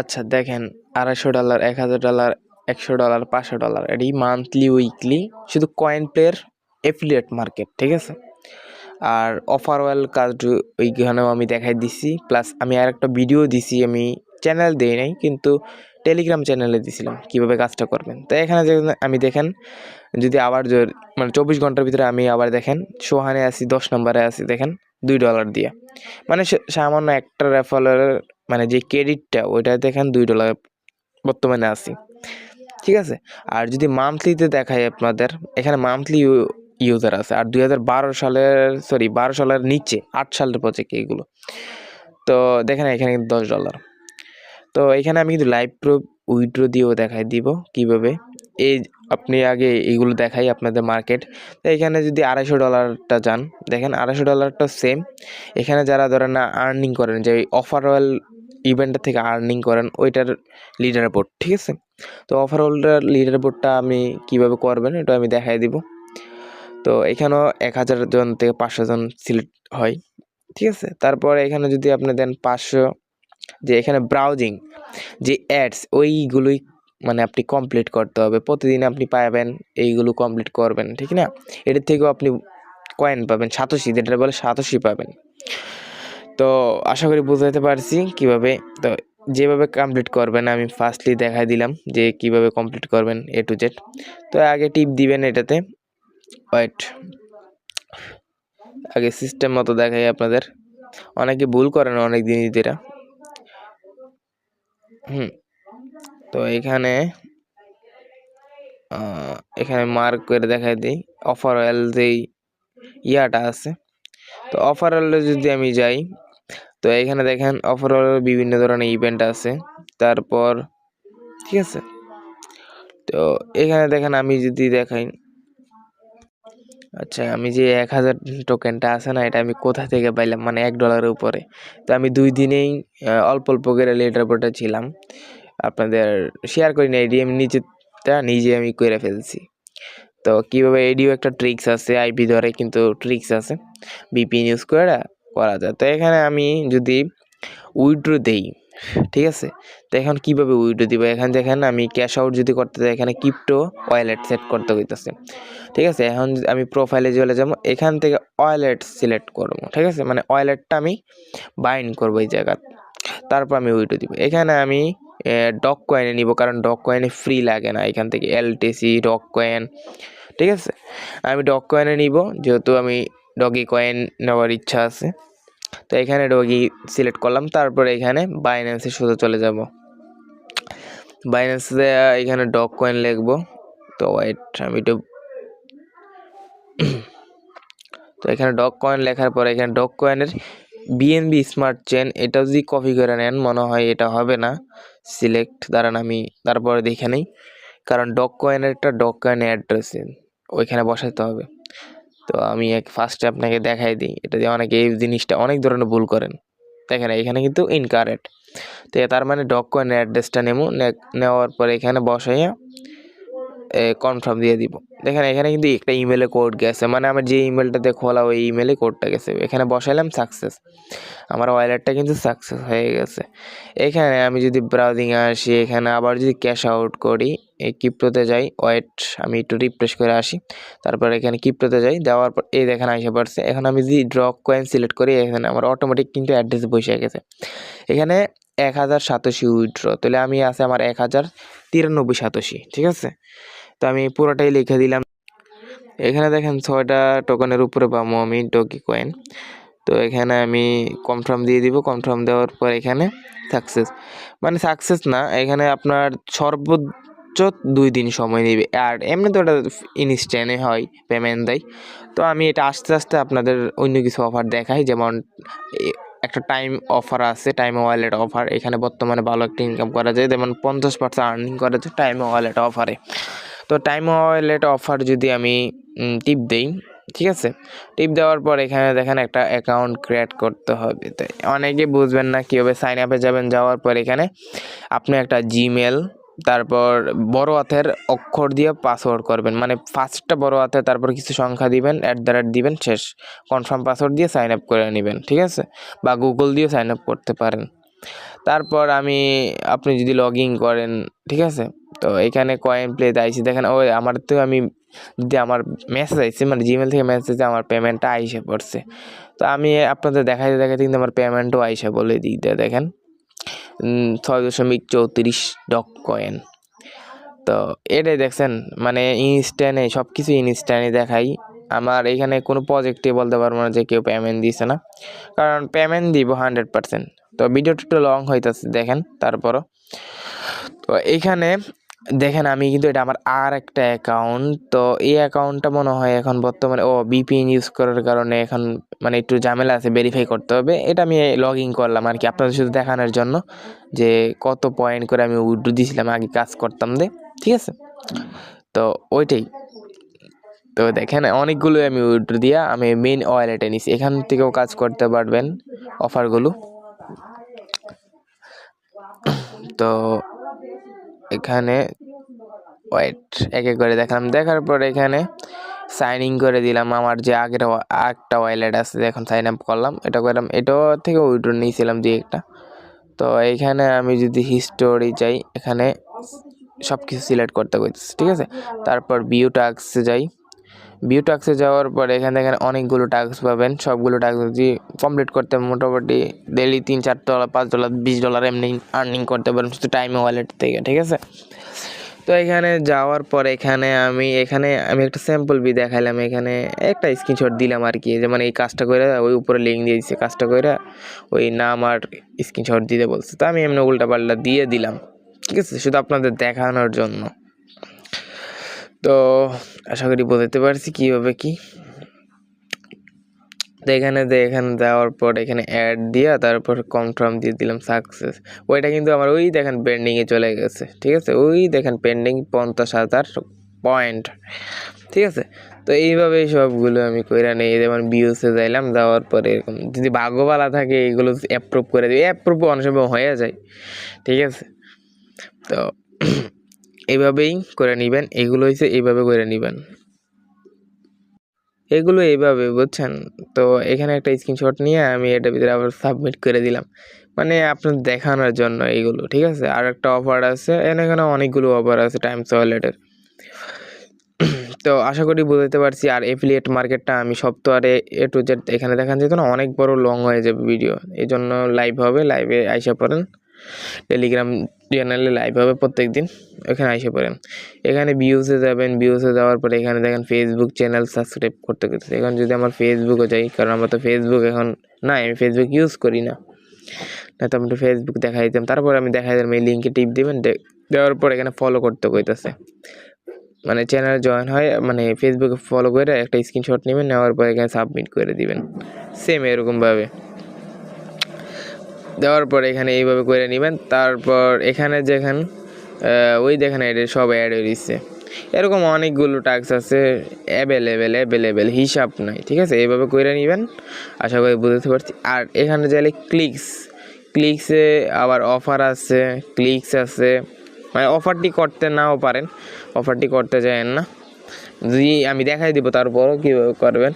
আচ্ছা দেখেন, আড়াইশো ডলার এক হাজার ডলার একশো ডলার পাঁচশো ডলার এটি মান্থলি উইকলি শুধু কয়েন প্লেয়ার এফিলিয়েট মার্কেট ঠিক আছে? আর অফার ওয়েল কাজ ওইখানেও আমি দেখাই দিছি প্লাস আমি আর একটা ভিডিও দিছি, আমি চ্যানেল দিই নাই, কিন্তু টেলিগ্রাম চ্যানেলে দিছিলাম, কীভাবে কাজটা করবেন? তো এখানে যে আমি দেখেন, যদি আবার মানে চব্বিশ ঘণ্টার ভিতরে আমি আবার দেখেন, সোহানে আছি, দশ নম্বরে আছি, দেখেন, দুই ডলার দিয়ে। মানে সামান্য একটা রেফারের মানে যে ক্রেডিটটা ওইটা দেখেন দুই ডলার বর্তমানে আছি। ঠিক আছে? আর যদি মান্থলিতে দেখাই আপনাদের, এখানে মান্থলি ইউজার আছে। আর দুই হাজার বারো সালের সরি বারো সালের নিচে, আট সালের প্রজেক্ট এইগুলো। তো দেখেন এখানে কিন্তু দশ ডলার তো এখানে আমি কিন্তু লাইভ প্রুফ উইড্রো দিয়েও দেখাই দিব কীভাবে। এই আপনি আগে এইগুলো দেখাই আপনাদের মার্কেট তো এখানে যদি আড়াইশো ডলারটা যান, দেখেন আড়াইশো ডলারটা সেম এখানে যারা ধরেন না আর্নিং করেন, যে ওভারঅল ইভেন্টের থেকে আর্নিং করেন, ওইটার লিডার বোর্ড ঠিক আছে? তো ওভারঅলটার লিডার বোর্ডটা আমি কীভাবে করবেন এটা আমি দেখাই দিব। তো এখানেও এক হাজার জন থেকে পাঁচশো জন সিলেক্ট হয়, ঠিক আছে? তারপর এখানে যদি আপনি দেন পাঁচশো, যে এখানে ব্রাউজিং যে অ্যাডস ওইগুলোই মানে আপনি কমপ্লিট করতে হবে। প্রতিদিন আপনি পাবেন, এইগুলো কমপ্লিট করবেন, ঠিক না? এটার থেকেও আপনি কয়েন পাবেন, সাতশি যেটা বলে সাতোশি পাবেন। তো আশা করি বুঝাতে পারছি কীভাবে, তো যেভাবে কমপ্লিট করবেন আমি ফার্স্টলি দেখাই দিলাম যে কীভাবে কমপ্লিট করবেন এ টু জেড তো আগে টিপ দিবেন এটাতে। ওয়েট আগে সিস্টেম মতো দেখাই আপনাদের। অনেকে ভুল করেন অনেক জিনিসদেরা হুম, তো এখানে এখানে মার্ক করে দেখাই দিই। অফার অয়েল যেই ইয়াটা আছে। তো অফার অয়েলে যদি আমি যাই তো এখানে দেখেন অফার অয়েলের বিভিন্ন ধরনের ইভেন্ট আছে। তারপর, ঠিক আছে? তো এখানে দেখেন, আমি যদি দেখাই আচ্ছা আমি যে এক হাজার টোকেনটা আছে না, এটা আমি কোথা থেকে পাইলাম? মানে এক ডলারের উপরে। তো আমি দুই দিনেই অল্প অল্প করে লেটার বোর্ডে ছিলাম। আপনাদের শেয়ার করি না এডি আমি নিজেটা নিজে আমি করে ফেলছি। তো কীভাবে এডিও একটা ট্রিক্স আছে আইপি ধরে কিন্তু ট্রিক্স আছে। বিপিএন ইউজ করে করা যায়। তো এখানে আমি যদি উইড্রো দেই, ঠিক আছে? তো এখন কীভাবে উইড্রো দিব? এখানে দেখেন আমি ক্যাশ আউট যদি করতে চাই এখানে ক্রিপ্টো ওয়ালেট সেট করতে হইতেছে। ঠিক আছে? এখন আমি প্রোফাইলে চলে যাব, এখান থেকে ওয়ালেট সিলেক্ট করব, ঠিক আছে? মানে ওয়ালেটটা আমি বাইন্ড করব এই জায়গা তারপর আমি উইড্রো দিব। এখানে আমি ডক কয়েনে নিব, কারণ ডক কয়েনে ফ্রি লাগে না। এখান থেকে এলটিসি ডক কয়েন ঠিক আছে? আমি ডক কয়েনে নিব, যেহেতু আমি ডগি কয়েন নেওয়ার ইচ্ছা আছে। তো এখানে ডগি সিলেক্ট করলাম, তারপরে এখানে বাইন্যান্সে শুধু চলে যাব। বাইন্যান্সে এখানে ডগ কয়েন লিখব। তো ওয়েট আমি একটু তো এখানে ডগ কয়েন লেখার পরে এখানে ডগ কয়েনের বিএনবি স্মার্ট চেন এটা যদি কপি করে নেন, মনে হয় এটা হবে না। সিলেক্ট দাঁড়ান আমি তারপরে দেখে নেই। কারণ ডগ কয়েনের একটা ডগ কয়েন অ্যাড্রেস ওইখানে বসাতে হবে। তো আমি এক ফার্স্টে আপনাকে দেখাই দিই। এটা দিয়ে অনেকে এই জিনিসটা অনেক ধরনের ভুল করেন। দেখেন, এখানে কিন্তু ইনকারেক্ট তো তার মানে ডক কয়েনের অ্যাড্রেসটা নেব নেওয়ার পরে এখানে বসাইয়া কনফার্ম দিয়ে দিব। দেখেন, এখানে কিন্তু একটা ইমেলে কোড গেছে। মানে আমার যে ইমেলটাতে খোলা ওই ইমেলে কোডটা গেছে। এখানে বসাইলাম সাকসেস আমার ওয়ালেটটা কিন্তু সাকসেস হয়ে গেছে। এখানে আমি যদি ব্রাউজিংয়ে আসি, এখানে আবার যদি ক্যাশ আউট করি, এই ক্রিপ্টোতে যাই ওয়েট আমি একটু রিফ্রেশ করে আসি। তারপর এখানে ক্রিপ্টোতে যাই, দেওয়ার পর এই দেখেন আসে পড়ছে। এখন আমি যদি ড্র কয়েন সিলেক্ট করি, এখানে আমার অটোমেটিক কিন্তু অ্যাড্রেস বসে গেছে। এখানে এক হাজার সাতাশি উইথড্র তাহলে আমি আছে আমার এক হাজার তিরানব্বই সাতাশি, ঠিক আছে? তো আমি পুরোটাই লিখে দিলাম। এখানে দেখেন ছয়টা টোকনের উপরে পাবো আমি ডকি কয়েন তো এখানে আমি কনফার্ম দিয়ে দিব। কনফার্ম দেওয়ার পর এখানে সাকসেস মানে সাকসেস না, এখানে আপনার সর্বোচ্চ দুই দিন সময় নেবে। আর এমনি তো ওটা ইনস্ট্যান্টে হয় পেমেন্ট দেয়। তো আমি এটা আস্তে আস্তে আপনাদের অন্য কিছু অফার দেখাই। যেমন একটা টাইম অফার আছে টাইম ওয়ালেট অফার এখানে বর্তমানে ভালো একটা ইনকাম করা যায়। যেমন পঞ্চাশ পার্সেন্ট আর্নিং করা যায় টাইম ওয়ালেট অফারে তো টাইম ওয়ালেট অফার যদি আমি টিপ দেই, ঠিক আছে? টিপ দেওয়ার পর এখানে দেখেন একটা অ্যাকাউন্ট ক্রিয়েট করতে হবে। তো অনেকে বুঝবেন না কীভাবে সাইন আপে যাবেন। যাওয়ার পর এখানে আপনি একটা জিমেল তারপর বড় হাতের অক্ষর দিয়ে পাসওয়ার্ড করবেন। মানে ফার্স্টটা বড় হাতে, তারপর কিছু সংখ্যা দিবেন অ্যাট দ্য রেট দিবেন, শেষ। কনফার্ম পাসওয়ার্ড দিয়ে সাইন আপ করে নেবেন, ঠিক আছে? বা গুগল দিয়েও সাইন আপ করতে পারেন। তারপর আমি, আপনি যদি লগ ইন করেন, ঠিক আছে? তো এখানে কয়েন প্লেতে আইসি, দেখেন, ওই আমার তো আমি যদি আমার মেসেজ আইসে মানে জিমেল থেকে মেসেজ মেসেজে আমার পেমেন্টটা আইসে পড়ছে। তো আমি আপনাদের দেখাইতে দেখাইতে কিন্তু আমার পেমেন্টও আইসে বলে দিতে দেখেন। ছয় দশমিক চৌত্রিশ ডক কয়েন তো এটাই দেখছেন মানে ইনস্ট্যান্টে সব কিছু ইনস্ট্যান্টই দেখাই। আমার এখানে কোনো প্রজেক্টে বলতে পারব না যে কেউ পেমেন্ট দিছে না। কারণ পেমেন্ট দিব হান্ড্রেড পার্সেন্ট তো ভিডিওটা একটু লং হইতেছে, দেখেন, তারপরও। তো এখানে দেখেন, আমি কিন্তু এটা আমার আর একটা অ্যাকাউন্ট তো এই অ্যাকাউন্টটা মনে হয় এখন বর্তমানে, ও বিপিএন ইউজ করার কারণে এখন মানে একটু ঝামেলা আছে ভেরিফাই করতে হবে। এটা আমি লগ ইন করলাম আর কি আপনাদের শুধু দেখানোর জন্য, যে কত পয়েন্ট করে আমি উইড্রো দিয়েছিলাম আগে কাজ করতাম দে ঠিক আছে? তো ওইটাই। তো দেখেন অনেকগুলো আমি উইড্রো দিয়া আমি মেন ওয়ালেটে নিছি। এখান থেকেও কাজ করতে পারবেন অফারগুলো তো এখানে ওয়েট এক করে দেখালাম। দেখার পর এখানে সাইন ইন করে দিলাম আমার যে আগের একটা ওয়ালেট আছে এখন সাইন আপ করলাম। এটা করলাম এটা থেকে উইড্রো নিয়েছিলাম দুই একটা। তো এইখানে আমি যদি হিস্টোরি চাই, এখানে সব কিছু সিলেক্ট করতে কইতেছে, ঠিক আছে? তারপর বিউ টাক্সে যাই। বিউ টাক্সে যাওয়ার পর এখানে এখানে অনেকগুলো টাস্ক পাবেন। সবগুলো টাস্ক যদি কমপ্লিট করতে মোটামুটি ডেলি তিন, চার ডলার পাঁচ ডলার বিশ ডলার এমনি আর্নিং করতে পারেন শুধু টাইমে ওয়ালেট থেকে, ঠিক আছে? তো এখানে যাওয়ার পর এখানে আমি এখানে আমি একটা স্যাম্পল বি দেখাইলাম। এখানে একটা স্ক্রিনশট দিলাম আর কি যেমন এই কাজটা করে ওই উপরে লিঙ্ক দিয়ে দিচ্ছে কাজটা করে ওই নাম আর স্ক্রিনশট দিতে বলছে। তো আমি এমনি উল্টা পাল্টা দিয়ে দিলাম, ঠিক আছে? শুধু আপনাদের দেখানোর জন্য। তো আশা করি বোঝাতে পারছি কীভাবে কি। তো এখানে যে এখানে যাওয়ার পর এখানে অ্যাড দিয়া তারপর কনফার্ম দিয়ে দিলাম সাকসেস ওইটা কিন্তু আমার ওই দেখেন পেন্ডিংয়ে চলে গেছে, ঠিক আছে? ওই দেখেন পেন্ডিং পঞ্চাশ হাজার পয়েন্ট ঠিক আছে? তো এইভাবে সবগুলো আমি কইরা নেই যেমন বিউসে যাইলাম, যাওয়ার পরে এরকম যদি ভাগ্যবালা থাকে এগুলো অ্যাপ্রুভ করে দিই অ্যাপ্রুভ অনেক সময় হয়ে যায়, ঠিক আছে? তো এইভাবেই করে নেবেন, এগুলো হচ্ছে এইভাবে করে নেবেন। এগুলো এইভাবে, বুঝছেন? তো এখানে একটা স্ক্রিনশট নিয়ে আমি এটা ভিতরে আবার সাবমিট করে দিলাম। মানে আপনার দেখানোর জন্য এইগুলো ঠিক আছে? আর একটা অফার আছে, এখানে অনেকগুলো অফার আছে টাইমস ওয়ালেটের তো আশা করি বুঝতে পারছি, আর এফিলিয়েট মার্কেটটা আমি আর এ টু জেড এখানে দেখান যেত না, অনেক বড় লং হয়ে যাবে ভিডিও এই জন্য লাইভ হবে লাইভে আইসা পড়েন। টেলিগ্রাম চ্যানেলে লাইভ হবে প্রত্যেক দিন ওখানে আইসা পড়েন। এখানে ভিউসে যাবেন ভিউসে যাওয়ার পরে এখানে দেখেন ফেসবুক চ্যানেল সাবস্ক্রাইব করতে গেছে এখন যদি আমার ফেসবুকে যাই, কারণ আমার তো ফেসবুক এখন নাই, আমি ফেসবুক ইউজ করি না। না তো আমি একটু ফেসবুক দেখাই দিতাম। তারপর আমি দেখাই দিলাম, এই লিঙ্কে টিপ দিবেন দেওয়ার পর এখানে ফলো করতে কইতেছে। মানে চ্যানেল জয়েন হয় মানে ফেসবুকে ফলো করে একটা স্ক্রিনশট নেবেন, নেওয়ার পর এখানে সাবমিট করে দিবেন। সেম এরকমভাবে দেওয়ার পর এখানে এইভাবে করে নেবেন। তারপর এখানে যেখান ওই দেখেন এটা সব অ্যাড হয়ে দিচ্ছে এরকম অনেকগুলো টাস্ক আছে অ্যাভেলেবেল অ্যাভেলেবেল হিসাব নাই, ঠিক আছে? এইভাবে করে নেবেন, আশা করি বুঝতে পারছি। আর এখানে যাইলে ক্লিকস ক্লিকসে আবার অফার আছে ক্লিকস আছে। মানে অফারটি করতে নাও পারেন অফারটি করতে চান না। যদি আমি দেখাই দিব, তারপরও কীভাবে করবেন।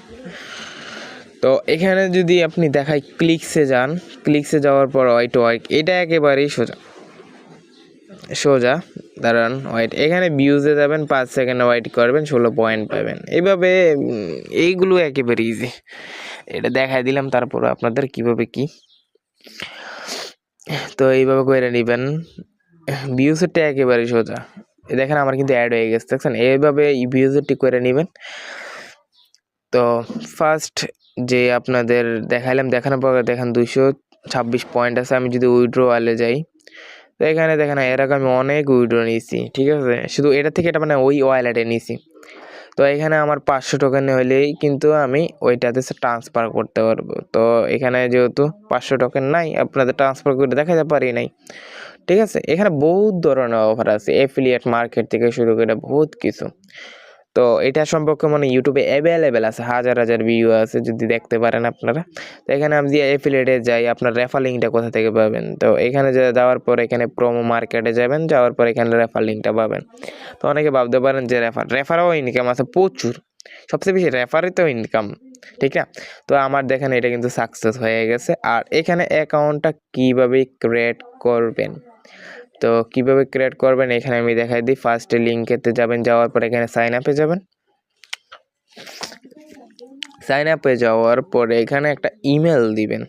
তো এখানে যদি আপনি দেখাই ক্লিকসে যান ক্লিকসে যাওয়ার পর ওয়াইট ওয়াইট এটা একেবারেই সোজা। সোজা, দাঁড়ান ওয়াইট এখানে ভিউজে যাবেন, পাঁচ সেকেন্ড ওয়াইট করবেন, ষোলো পয়েন্ট পাবেন। এইভাবে এইগুলো একেবারে ইজি এটা দেখাই দিলাম, তারপর আপনাদের কীভাবে কি। তো এইভাবে করে নেবেন। ভিউজেরটা একেবারে সোজা। দেখেন, আমার কিন্তু অ্যাড হয়ে গেছে, দেখছেন? এইভাবে ভিউজেরটি করে নেবেন। তো ফার্স্ট যে আপনাদের দেখাইলাম, দেখানোর পর দেখেন দুইশো ছাব্বিশ পয়েন্ট আছে, আমি যদি উইড্রো ওয়ালে যাই, তো এখানে দেখেন এর আগে আমি অনেক উইড্রো নিয়েছি, ঠিক আছে? শুধু এটা থেকে এটা মানে ওই ওয়ালেটে নিয়েছি। তো এখানে আমার পাঁচশো টোকেন হলেই কিন্তু আমি ওইটাতে ট্রান্সফার করতে পারব। তো এখানে যেহেতু পাঁচশো টোকেন নাই, আপনাদের ট্রান্সফার করে দেখাতে পারি নাই, ঠিক আছে? এখানে বহুত ধরনের অফার আছে এফিলিয়েট মার্কেট থেকে শুরু করে বহুত কিছু। তো এটা সম্পর্কে মানে ইউটিউবে অ্যাভেলেবেল আছে, হাজার হাজার ভিডিও আছে যদি দেখতে পারেন আপনারা। তো এখানে আমি যে এফিলিয়েটে যাই, আপনার রেফার লিঙ্কটা কোথা থেকে পাবেন? তো এখানে যাওয়ার পর এখানে প্রোমো মার্কেটে যাবেন, যাওয়ার পর এখানে রেফার লিঙ্কটা পাবেন। তো অনেকে ভাবতে পারেন যে রেফার রেফারও ইনকাম আছে প্রচুর। সবচেয়ে বেশি রেফারে তো ইনকাম ঠিক না? তো আমার দেখেন এটা কিন্তু সাকসেস হয়ে গেছে। আর এখানে অ্যাকাউন্টটা কীভাবে ক্রিয়েট করবেন? তো কীভাবে ক্রিয়েট করবেন? এখানে আমি দেখাই দিই। ফার্স্টে লিঙ্কেতে যাবেন, যাওয়ার পর এখানে সাইন আপে যাবেন। সাইন আপে যাওয়ার পরে এখানে একটা ইমেল দিবেন।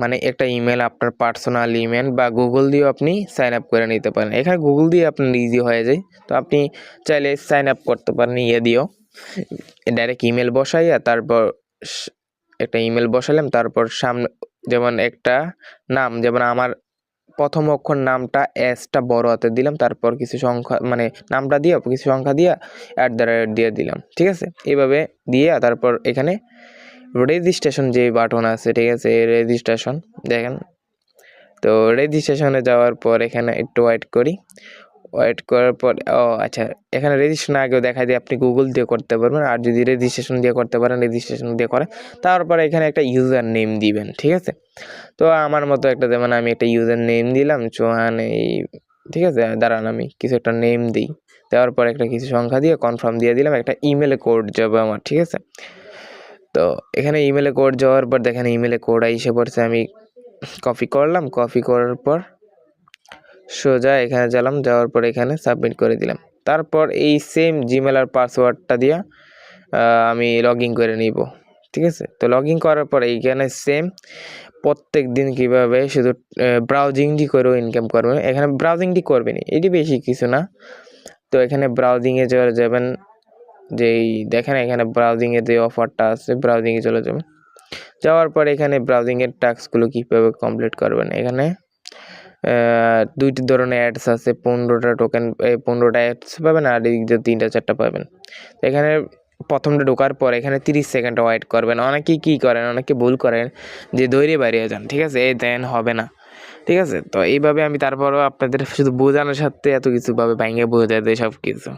মানে একটা ইমেল আপনার পার্সোনাল ইমেল বা গুগল দিয়েও আপনি সাইন আপ করে নিতে পারেন। এখানে গুগল দিয়ে আপনার ইজি হয়ে যায়। তো আপনি চাইলে সাইন আপ করতে পারেন ইয়ে দিয়েও। ডাইরেক্ট ইমেল বসাইয়া তারপর একটা ইমেল বসালাম তারপর সামনে যেমন একটা নাম, যেমন আমার প্রথম অক্ষর নামটা এসটা বড় হাতে দিলাম, তারপর কিছু সংখ্যা মানে নামটা দিয়ে, কিছু সংখ্যা দিয়ে অ্যাট দ্য রেট দিয়ে দিলাম, ঠিক আছে? এইভাবে দিয়ে, তারপর এখানে রেজিস্ট্রেশন যে বাটন আছে, ঠিক আছে? রেজিস্ট্রেশন দেখেন? তো রেজিস্ট্রেশনে যাওয়ার পর এখানে একটু ওয়েট করি। ওয়েট করার পর, ও আচ্ছা এখানে রেজিস্ট্রেশন আগেও দেখা দিয়ে আপনি গুগল দিয়ে করতে পারবেন, আর যদি রেজিস্ট্রেশন দিয়ে করতে পারেন রেজিস্ট্রেশন দিয়ে করেন, তারপরে এখানে একটা ইউজার নেম দিবেন, ঠিক আছে? তো আমার মতো একটা যেমন আমি একটা ইউজার নেম দিলাম চৌহান এই, ঠিক আছে? দাঁড়ান, আমি কিছু একটা নেম দিই, দেওয়ার পর একটা কিছু সংখ্যা দিয়ে কনফার্ম দিয়ে দিলাম, একটা ইমেলে কোড যাবে আমার, ঠিক আছে? তো এখানে ইমেলে কোড যাওয়ার পর দেখেন ইমেলে কোড এসে পড়ছে, আমি কপি করলাম কপি করার পর সোজা এখানে গেলাম যাওয়ার পর এখানে সাবমিট করে দিলাম। তারপর এই সেম জিমেল আর পাসওয়ার্ডটা দিয়ে আমি লগ ইন করে নিব, ঠিক আছে? তো লগ ইন করার পর এইখানে সেম প্রত্যেক দিন কীভাবে শুধু ব্রাউজিংটি করেও ইনকাম করবেন এখানে ব্রাউজিংটি করবেন এটি বেশি কিছু না। তো এখানে ব্রাউজিংয়ে যাওয়া যাবেন যেই দেখেন এখানে ব্রাউজিংয়ের যে অফারটা আছে ব্রাউজিংয়ে চলে যাবেন। যাওয়ার পর এখানে ব্রাউজিংয়ের টাস্কগুলো কীভাবে কমপ্লিট করবেন? এখানে দুইটি ধরনের অ্যাডস আছে, পনেরোটা টোকেন পনেরোটা অ্যাডস পাবেন আর এই যে তিনটা, চারটা পাবেন। তো এখানে প্রথমটা ঢোকার পর এখানে তিরিশ সেকেন্ড ওয়েট করবেন। অনেকেই কী করেন, অনেকে ভুল করেন, যে দৌড়ে বাড়িয়ে যান, ঠিক আছে? এই দেন হবে না, ঠিক আছে? তো এইভাবে আমি তারপরও আপনাদের শুধু বোঝানোর সাথে এত কিছুভাবে ভেঙে বোঝাতে সব কিছু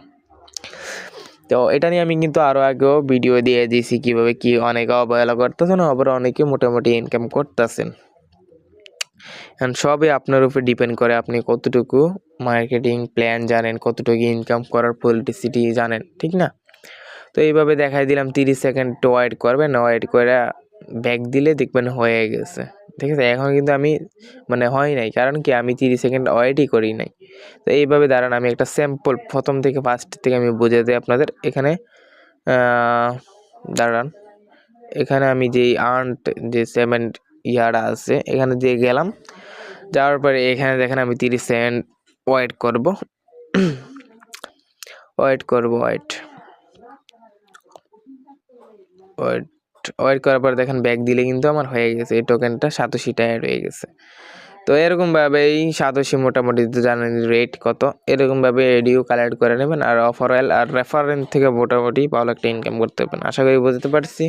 তো এটা নিয়ে আমি কিন্তু আরও আগেও ভিডিও দিয়ে দিয়েছি কীভাবে কী অনেকে অবহেলা করতেছেন, আবার অনেকে মোটামুটি ইনকাম করতেছেন। এখন সবই আপনার উপর ডিপেন্ড করে আপনি কতটুকু মার্কেটিং প্ল্যান জানেন, কতটুকু ইনকাম করার পলিটিসিটি জানেন, ঠিক না? তো এইভাবে দেখাই দিলাম, তিরিশ সেকেন্ড ওয়েট করবেন ওয়েট করে ব্যাক দিলে দেখবেন হয়ে গেছে, ঠিক আছে? এখন কিন্তু আমি মানে হয় নাই, কারণ কি আমি তিরিশ সেকেন্ড ওয়েটই করি নাই। তো এইভাবে দাঁড়ান, আমি একটা স্যাম্পল প্রথম থেকে ফার্স্ট থেকে আমি বুঝে দিই আপনাদের, এখানে দাঁড়ান, এখানে আমি যেই আর্ন যে সেভেন ইয়ার আছে, এখানে দিয়ে গেলাম। যাওয়ার পরে এখানে দেখেন আমি তিরিশ সেকেন্ড ওয়েট করব। ওয়েট করব, ওয়েট। ওয়েট ওয়েট করার পর দেখেন ব্যাগ দিলে কিন্তু আমার হয়ে গেছে। এই টোকেনটা সাতোশিটা অ্যাড হয়ে গেছে। তো এরকমভাবে এই সাতোশি মোটামুটি জানেন রেট কত। এরকমভাবে এডিও কালেক্ট করে নেবেন। আর অফারেল আর রেফারেন্স থেকে মোটামুটি ভালো একটা ইনকাম করতে পারবেন। আশা করি বুঝতে পারছি।